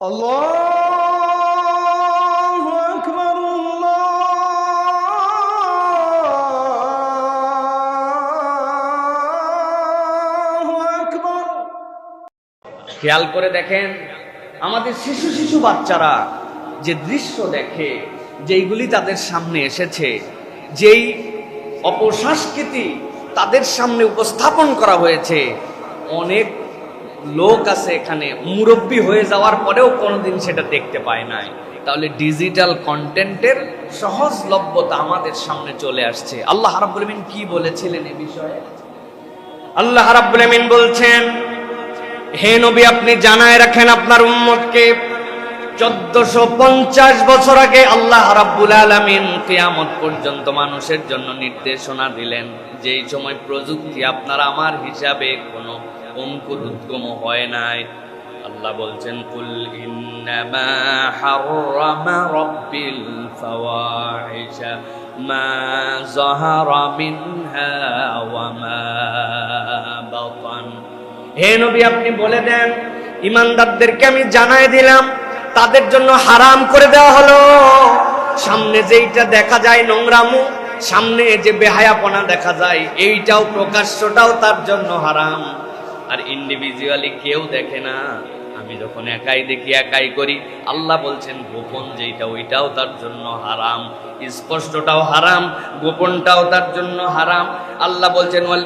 الله أكبر الله أكبر খেয়াল করে দেখেন আমাদের শিশু শিশু বাচ্চারা যে দৃশ্য দেখে যেইগুলি তাদের সামনে এসেছে যেই অপসংস্কৃতি তাদের সামনে উপস্থাপন করা হয়েছে অনেক লোক আছে এখানে, মুরব্বী হয়ে যাওয়ার পরেও কোনোদিন সেটা দেখতে পায় নাই। তাহলে ডিজিটাল কন্টেন্টের সহজলভ্যতা আমাদের সামনে চলে আসছে। আল্লাহ রাব্বুল কি বলেছিলেন এ বিষয়ে? আল্লাহ রাব্বুল বলছেন, হে নবী, আপনি জানায় রাখেন আপনার উম্মতকে, চোদ্দশো পঞ্চাশ বছর আগে আল্লাহ রাব্বুল আলামিন কিয়ামত পর্যন্ত মানুষের জন্য নির্দেশনা দিলেন যেই সময় প্রযুক্তি আপনার, আমার হিসাবে কোনো অঙ্কুর উদ্গম হয় নাই। আল্লাহ বলছেন, কুল ইন্নামা হাররামা রাব্বিল ফাওয়াহিশা, মা মা বাতান। হে নবী, আপনি বলে দেন, ইমানদারদেরকে আমি জানাই দিলাম, তাদের জন্য হারাম করে দেওয়া হলো। সামনে যেইটা দেখা যায় নোংরামু, সামনে যে বেহায়াপনা দেখা যায়, এইটাও প্রকাশ্যটাও তার জন্য হারাম। আর ইন্ডিভিজুয়ালি কেউ দেখে না। আমি যখন একাই দেখি, একাই করি, আল্লাহ বলছেন, গোপন যেইটা, ওইটাও তার জন্য হারাম। স্পষ্টটাও হারাম, গোপনটাও তার জন্য হারাম। আল্লাহ বলছেন, ওয়াল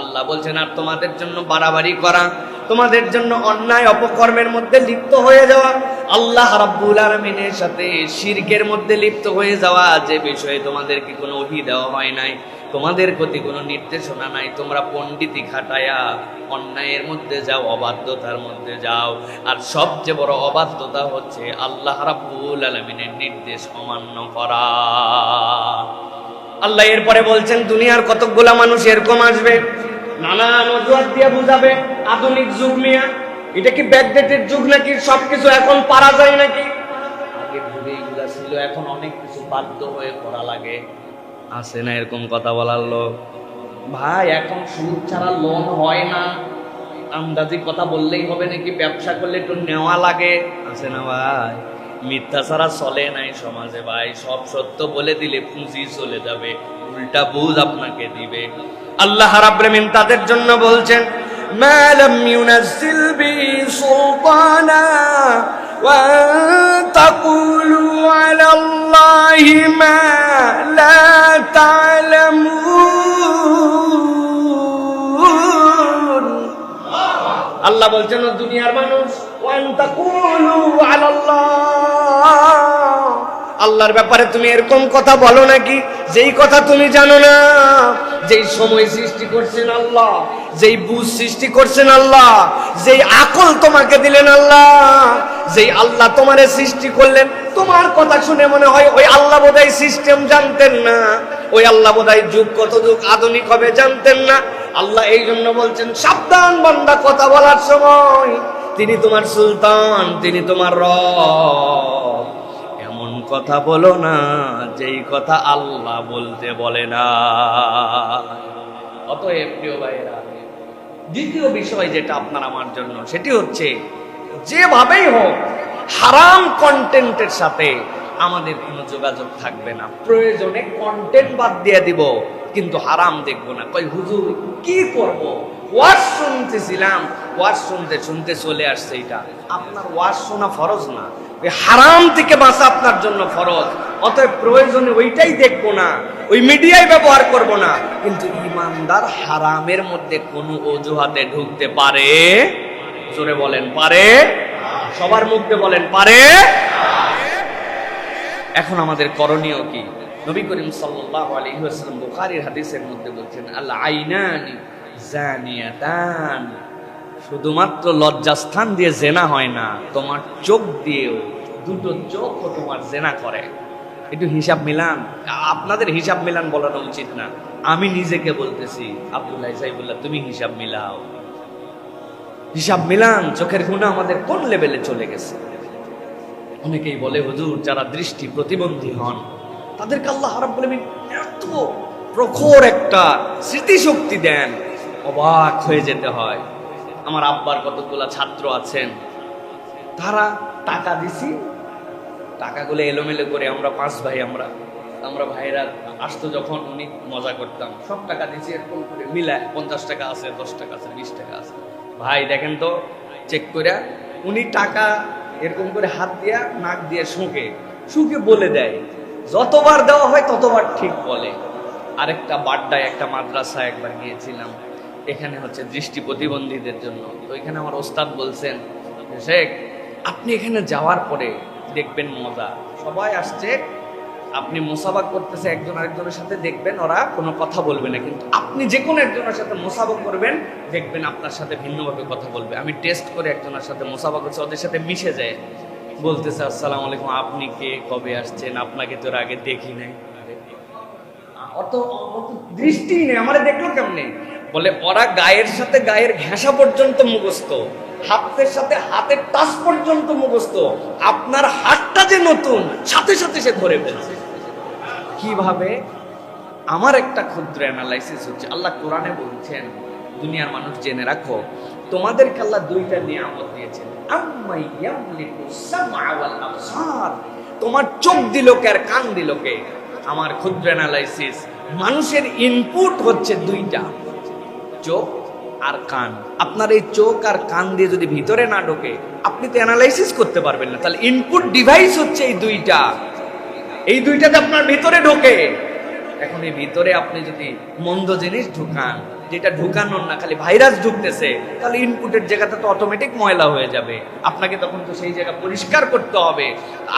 আল্লাহ বলছেন, আর তোমাদের জন্য বাড়াবাড়ি করা তোমাদের জন্য অন্যায় অপকর্মের মধ্যে লিপ্ত হয়ে যাওয়া। আল্লাহ রাব্বুল আলামিনের সাথে শিরকের মধ্যে লিপ্ত হয়ে যাওয়া যে বিষয়ে তোমাদেরকে কোনো ওহি দেওয়া হয় নাই, তোমাদের প্রতি কোনো নির্দেশনা নাই। তোমরা পণ্ডিতি খাটায়া অন্যায়ের মধ্যে যাও, অবাধ্যতার মধ্যে যাও। আর সবচেয়ে বড় অবাধ্যতা হচ্ছে আল্লাহ রাব্বুল আলামিনের নির্দেশ অমান্য করা। আল্লাহ এরপরে বলছেন, দুনিয়ার কতকগুলা মানুষ এরকম আসবে? নানান অজুহাত দিয়ে বুঝাবে, আধুনিক যুগ নিয়ে এটা কি ব্যাকডেটের যুগ নাকি? সবকিছু এখন পারা যায় নাকি? আগের যুগে এগুলা ছিল, এখন অনেক কিছু বাধ্য হয়ে করা লাগে। আছে না এরকম কথা বলার লোক? ভাই, এখন সুদ ছাড়া লোন হয় না। আন্দাজি কথা বললেই হবে নাকি? ব্যবসা করলে একটু নেওয়া লাগে। আছে না ভাই? মিথ্যা ছাড়া চলে নাই সমাজে ভাই। সব সত্য বলে দিলে পুঁজি চলে যাবে, উল্টা বুঝ আপনাকে দিবে। আল্লাহ রাব্রেমিন তাদের জন্য বলছেন, মালাম ইউনাজ্জিল বি সুলতানা ওয়া আলাল্লাহি মা লা তা'লামু আল্লাহ বলছেন দুনিয়ার মানুষ আল্লাহর ব্যাপারে তুমি এরকম কথা বলো নাকি? যেই কথা তুমি জানো না, যেই সময় সৃষ্টি করছেন আল্লাহ, যেই বুঝ সৃষ্টি করছেন আল্লাহ, যেই আকল তোমাকে দিলেন আল্লাহ, যেই আল্লাহ তোমারে সৃষ্টি করলেন, তোমার কথা শুনে মনে হয় ওই আল্লাহ বোধহয় সিস্টেম জানতেন না, ওই আল্লাহ বোধহয় যুগ কত যুগ আধুনিক হবে জানতেন না। আল্লাহ এই জন্য বলছেন, সাবধান বান্দা, কথা বলার সময়। তিনি তোমার সুলতান, তিনি তোমার রব। এমন কথা বলো না, যেই কথা আল্লাহ বলতে বলে না। অতএব প্রিয় ভাইয়েরা, দ্বিতীয় বিষয় যেটা আপনার আমার জন্য, সেটি হচ্ছে, যেভাবেই হোক, হারাম কন্টেন্টের সাথে আমাদের কোনো যোগাযোগ থাকবে না। প্রয়োজনে কন্টেন্ট বাদ দিয়ে দিব। কিন্তু হারাম দেখব না। কই হুজুর, কি করব? ওয়াজ শুনতেছিলাম, ওয়াজ শুনতে শুনতে চলে আসছে এটা। আপনার ওয়াজ শোনা ফরজ না? ওই হারাম থেকে বাঁচা আপনার জন্য ফরজ। অতএব প্রয়োজনে ওইটাই দেখব না, ওই মিডিয়ায় ব্যবহার করব না। কিন্তু ইমানদার হারামের মধ্যে কোনো অজুহাতে ঢুকতে পারে? জোরে বলেন, পারে? সবার মুখে বলেন, পারে? এখন আমাদের করণীয় কি? নবী করিম সাল্লাল্লাহু আলাইহি ওয়াসাল্লাম বুখারীর হাদিসের মধ্যে বলছেন, আল আইনানি জানিয়াতান। শুধুমাত্র লজ্জাস্থান দিয়ে জেনা হয় না, তোমার চোখ দিয়েও দুটো চোখও তোমার জেনা করে। একটু হিসাব মিলান। আপনাদের হিসাব মিলান বলানো উচিত না। আমি নিজেকে বলতেছি, আব্দুল্লাহ সাইবুল্লাহ তুমি হিসাব মিলাও। হিসাব মিলান, চোখের গুণা আমাদের কোন লেভেলে চলে গেছে? অনেকেই বলে, হুজুর, যারা দৃষ্টি প্রতিবন্ধী হন, তাদেরকে আল্লাহ রাব্বুল আলামিন এত প্রখর একটা স্মৃতিশক্তি দেন, অবাক হয়ে যেতে হয়। আমার আব্বার কতগুলা ছাত্র আছেন, তারা টাকা দিছি, টাকাগুলো এলোমেলো করে আমরা পাঁচ ভাই, আমরা আমরা ভাইরা আসতো যখন উনি মজা করতাম। সব টাকা দিয়েছি এরকম করে মিলায়, পঞ্চাশ টাকা আছে, দশ টাকা আছে, বিশ টাকা আছে। ভাই, দেখেন তো চেক করে উনি টাকা এরকম করে হাত দিয়া, নাক দিয়ে শুঁকে শুঁকে বলে দেয়। যতবার দেওয়া হয় ততবার ঠিক বলে। আরেকটা বাড্ডায়, একটা মাদ্রাসায় একবার গিয়েছিলাম। এখানে হচ্ছে দৃষ্টি প্রতিবন্ধীদের জন্য। তো এখানে আমার ওস্তাদ বলছেন, শেখ, আপনি এখানে যাওয়ার পরে দেখবেন মজা। সবাই আসছে আপনি মোসাবাক করতেছে একজন আরেকজনের সাথে, দেখবেন ওরা কোনো কথা বলবে না। কিন্তু আপনি যে কোনো একজনের সাথে মোসাবাক করবেন, দেখবেন আপনার সাথে ভিন্নভাবে কথা বলবে। আমি টেস্ট করে একজনের সাথে মোসাবাক করছি ওদের সাথে মিশে যায়। বলতেছে, আসসালাম আলাইকুম, আপনি কে? কবে আসছেন? আপনাকে তো এর আগে দেখি নাই। অত অত দৃষ্টি নেই। আমারে দেখল কেমনে? বলে, ওরা গায়ের সাথে গায়ের ঘেঁষা পর্যন্ত মুখস্থ। হাতের সাথে হাতের টাচ পর্যন্ত মুখস্থ। আপনার হাতটা যে নতুন, সাথে সাথে সে ধরে ফেলছে। কীভাবে? আমার একটা ক্ষুদ্র অ্যানালাইসিস হচ্ছে, আল্লাহ কোরআনে বলছেন, দুনিয়ার মানুষ জেনে রাখো, তোমাদেরকে আল্লাহ দুইটা নিয়ামত দিয়েছেন। তোমার চোখ দিল কে আর কান দিল কে? আমার ক্ষুদ্র অ্যানালাইসিস মানুষের ইনপুট হচ্ছে দুইটা। চোখ আর কান। আপনার এই চোখ আর কান দিয়ে যদি ভিতরে না ঢোকে, আপনি তো অ্যানালাইসিস করতে পারবেন না। তাহলে ইনপুট ডিভাইস হচ্ছে এই দুইটা। এই দুইটাতে আপনার ভিতরে ঢোকে। এখন এই ভিতরে আপনি যদি মন্দ জিনিস ঢুকান, যেটা ঢুকানোর না, খালি ভাইরাস ঢুকতেছে, তাহলে ইনপুটের জায়গাটা তো অটোমেটিক ময়লা হয়ে যাবে। আপনাকে তখন তো সেই জায়গা পরিষ্কার করতে হবে।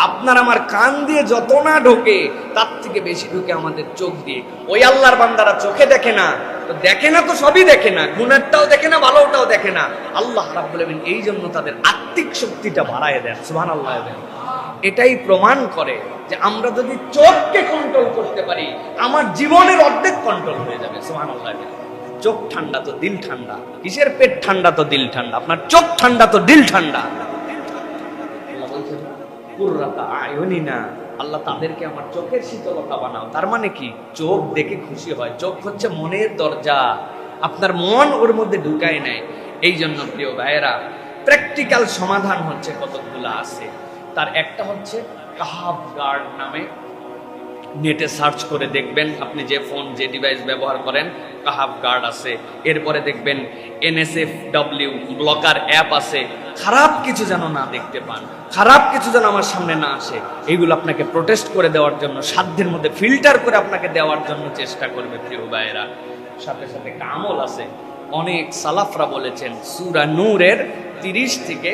আপনার আমার কান দিয়ে যত না ঢোকে, তার থেকে বেশি ঢুকে আমাদের চোখ দিয়ে। ওই আল্লাহর বান্দারা চোখে দেখে না। তো দেখে না তো সবই দেখে না, গুণেরটাও দেখে না, ভালোটাও দেখে না। আল্লাহ রাব্বুল আলামিন এই জন্য তাদের আত্মিক শক্তিটা বাড়ায় দেন, সুবহানাল্লাহ দেন এটাই প্রমাণ করে যে আমরা যদি চোখকে কন্ট্রোল করতে পারি, আমার জীবনের অর্ধেক কন্ট্রোল হয়ে যাবে, সুবহানাল্লাহ চোখ ঠান্ডা তো দিল ঠান্ডা, কিসের পেট ঠান্ডা তো দিল ঠান্ডা? আপনার চোখ ঠান্ডা তো দিল ঠান্ডা। আল্লাহ বলছেন। আল্লাহ তাদেরকে আমার চোখের শীতলতা বানাও। তার মানে কি? চোখ দেখে খুশি হয়। চোখ হচ্ছে মনের দরজা। আপনার মন ওর মধ্যে ঢুকায় নেয়। এই জন্য প্রিয় ভাইয়েরা প্র্যাকটিক্যাল সমাধান হচ্ছে কতগুলো আছে। তার একটা হচ্ছে কাহাব গার্ড নামে। নেটে সার্চ করে দেখবেন, আপনি যে ফোন, যে ডিভাইস ব্যবহার করেন, কাহাব গার্ড আছে। এরপরে দেখবেন এনএসএফ ডব্লিউ ব্লকার অ্যাপ আছে, খারাপ কিছু যেন না দেখতে পান, খারাপ কিছু যেন আমার সামনে না আসে এইগুলো আপনাকে প্রোটেস্ট করে দেওয়ার জন্য, সাধ্যের মধ্যে ফিল্টার করে আপনাকে দেওয়ার জন্য চেষ্টা করবে প্রিয় ভাইয়েরা। সাথে সাথে একটা আমল আছে, অনেক সালাফরা বলেছেন, সুরা নূরের তিরিশ থেকে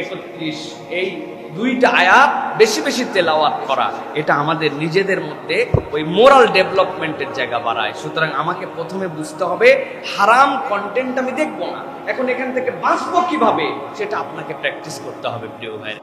একত্রিশ, এই দুইটা আয়াত বেশি বেশি তেলাওয়াত করা, এটা আমাদের নিজেদের মধ্যে ওই মোরাল ডেভেলপমেন্টের জায়গা বাড়ায়। সুতরাং আমাকে প্রথমে বুঝতে হবে, হারাম কন্টেন্ট আমি দেখব না। এখন এখান থেকে বাঁচবো কীভাবে, সেটা আপনাকে প্র্যাকটিস করতে হবে, প্রিয় ভাই